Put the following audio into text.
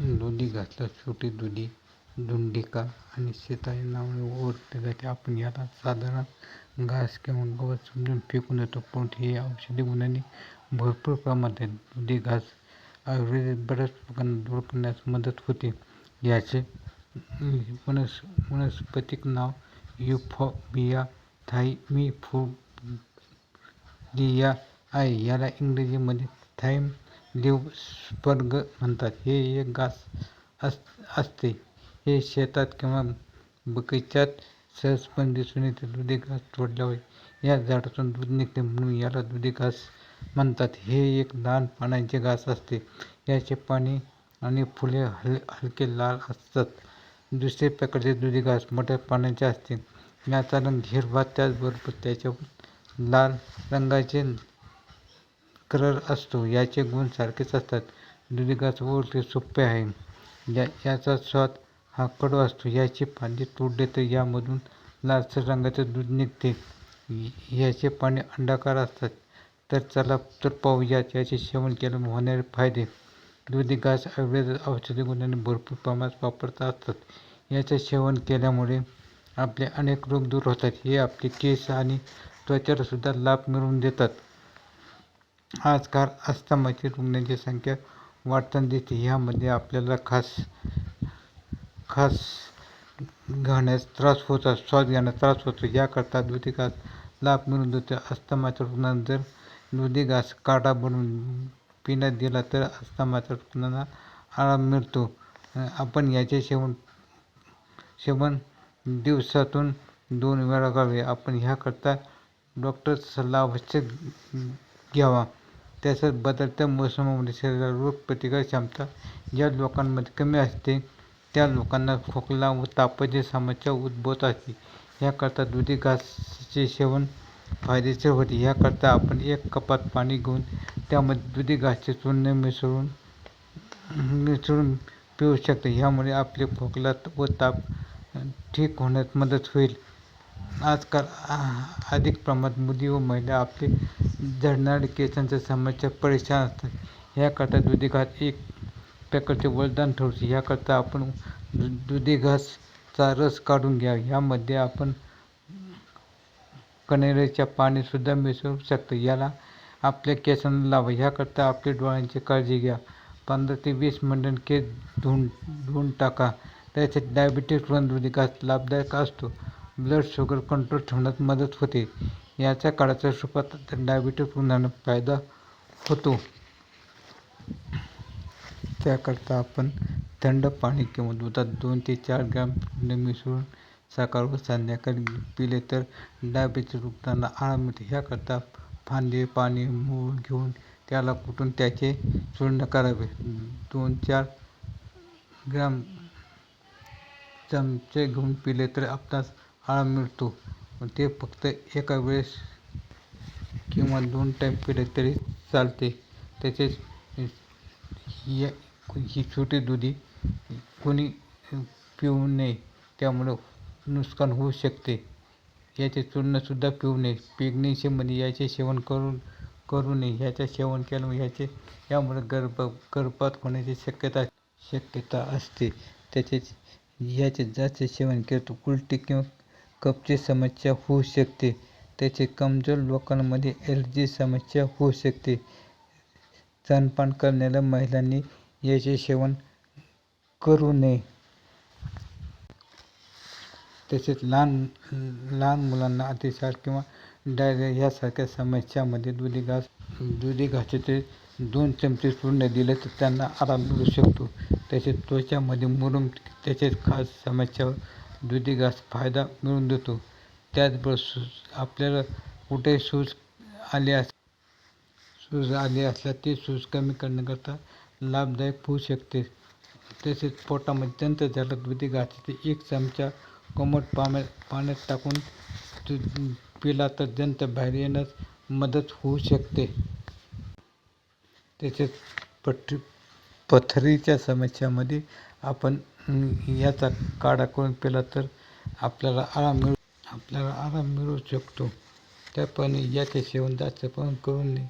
दुधी घासला छोटी दुधी दुंडिका आणि शेता या नावाने ओळखले जाते. आपण याला साधारण घास किंवा गवत समजून फेकून देतो. परंतु हे औषधी गुणांनी भरपूर प्रमाणात आहे दुधी घास आयुर्वेदिक बऱ्याच लोकांना दूर करण्यास मदत होते. याचे वनस वनस्पतिक नाव युफॉबिया थायमिफोडिया आहे. याला इंग्रजीमध्ये थाईम लिव्ह स्पर्ग म्हणतात. हे एक घास अस असते. हे शेतात किंवा बगीच्यात सहजपणे दिसून येते. दुधी घास तोडल्यावर या झाडातून दूध निघते म्हणून याला दुधी घास म्हणतात. हे एक लहान पानांचे घास असते. याचे पाने आणि फुले हल हलके लाल असतात. दुसरे प्रकारचे दुधी घास मोठ्या पानांचे असते. याचा रंग हिरवा त्याचबरोबर त्याच्यावर लाल रंगाचे कलर असतो. याचे गुण सारखेच असतात. दुधी घास ते सोपे आहे. या याचा स्वाद हा कडू असतो. याची पाने तोडले तर यामधून लालसर रंगाचे दूध निघते. याचे पाने अंडाकार असतात. तर चला तर पाहूयात याचे सेवन केल्यामुळे होणारे फायदे. दुधी घास आयुर्वेद औषधी गुणांनी भरपूर प्रमाणात वापरता असतात. याचे सेवन केल्यामुळे आपले अनेक रोग दूर होतात. हे आपले केस आणि त्वचेला सुद्धा लाभ मिळवून देतात. आजकाल अस्थमाची रुग्णांची संख्या वाढताना दिसते. ह्यामध्ये आपल्याला खास खास घेण्यास त्रास होतो श्वास घेण्यास त्रास होतो. याकरता दुधी घास लाभ मिळून देतो अस्थमाच्या रुग्णांना जर दुधी घास काढा बनवून पिण्यात दिला तर अस्थमाच्या रुग्णांना आराम मिळतो. आपण याचे सेवन सेवन दिवसातून दोन वेळा करावे आपण ह्याकरता डॉक्टरचा सल्ला अवश्य घ्यावा. तसेच बदलत्या मोसमामध्ये शरीरावर रोगप्रतिकार क्षमता ज्या लोकांमध्ये कमी असते त्या लोकांना खोकला व तापाची समस्या उद्भवत असते. याकरता दुधी घासचे सेवन फायदेशीर होते. याकरता आपण एक कपात पाणी घेऊन त्यामध्ये दुधी घासचे चूर्ण मिसळून मिसळून पिऊ शकतो. ह्यामुळे आपले खोकला व ताप ठीक होण्यास मदत होईल. आजकाल अधिक प्रमाणात मुली व महिला आपले झडणारे केसांच्या समस्या परेशान असतात. ह्याकरता दुधी घास एक प्रकारचे वरदान ठरते ह्याकरता आपण दुधी घासचा रस काढून घ्या. ह्यामध्ये आपण कण्हेरीचे पाणीसुद्धा मिसळू शकतो. याला आपल्या केसांना लावा. ह्याकरता आपल्या डोळ्यांची काळजी घ्या. पंधरा ते वीस मिनटं केस धुवून धुवून टाका. त्याच्यात डायबिटीस पण दुधी घास लाभदायक असतो. ब्लड शुगर कंट्रोल ठेवण्यात मदत होते. याच्या काळाच्या रूपात डायबिटीस रुग्णांना फायदा होतो. त्याकरता आपण थंड पाणी किंवा दुधात दोन ते चार ग्रॅम चूर्ण मिसळून सकाळ व संध्याकाळी पिले तर डायबिटीस रुग्णांना आराम मिळते. ह्याकरता फांदी पाणी मूळ घेऊन त्याला कुठून त्याचे चूर्ण करावे? दोन चार ग्राम चमचे घेऊन पिले तर आपणास आराम मिळतो. ते फक्त एका वेळेस किंवा दोन टाईम पिले तरी चालते. तसेच ही छोटी दुधी कोणी पिऊ नये त्यामुळं नुकसान होऊ शकते. याचे चूर्णसुद्धा पिऊ नये. प्रेग्नेन्सीमध्ये याचे सेवन करून करू नये. ह्याचे सेवन केल्यामुळे ह्याचे यामुळे गर्भ गर्भपात होण्याची शक्यता शक्यता असते. तसेच ह्याचे जास्त सेवन केलं तर उलटी किंवा कफची समस्या होऊ शकते. त्याचे कमजोर लोकांमध्ये ॲलर्जी समस्या होऊ शकते. स्तनपान करणाऱ्या महिलांनी याचे सेवन करू नये. तसेच लहान लहान मुलांना अतिसार किंवा डायरिया यासारख्या समस्यामध्ये दुधी घास दुधी घासाचे दोन चमचे पूर्ण दिले तर त्यांना आराम मिळू शकतो. तसेच त्वचामध्ये मुरुम तसेच खास समस्या दुधी घास फायदा मिळवून देतो. त्याचबरोबर सूज आपल्याला कुठे सूज आले अस सूज आले असल्या ते सूज कमी करण्याकरता लाभदायक होऊ शकते. तसेच पोटामध्ये जंत झालं दुधी घासाचे एक चमचा कोमट पाण्यात पाण्यात टाकून पिला तर जंत बाहेर येण्यास मदत होऊ शकते. तसेच पट्टी पथरीच्या समस्यामध्ये आपण याचा काढा करून पिला तर आपल्याला आराम मिळू आपल्याला आराम मिळू शकतो. त्याप्रमाणे याचे सेवन जास्त पण करू नये.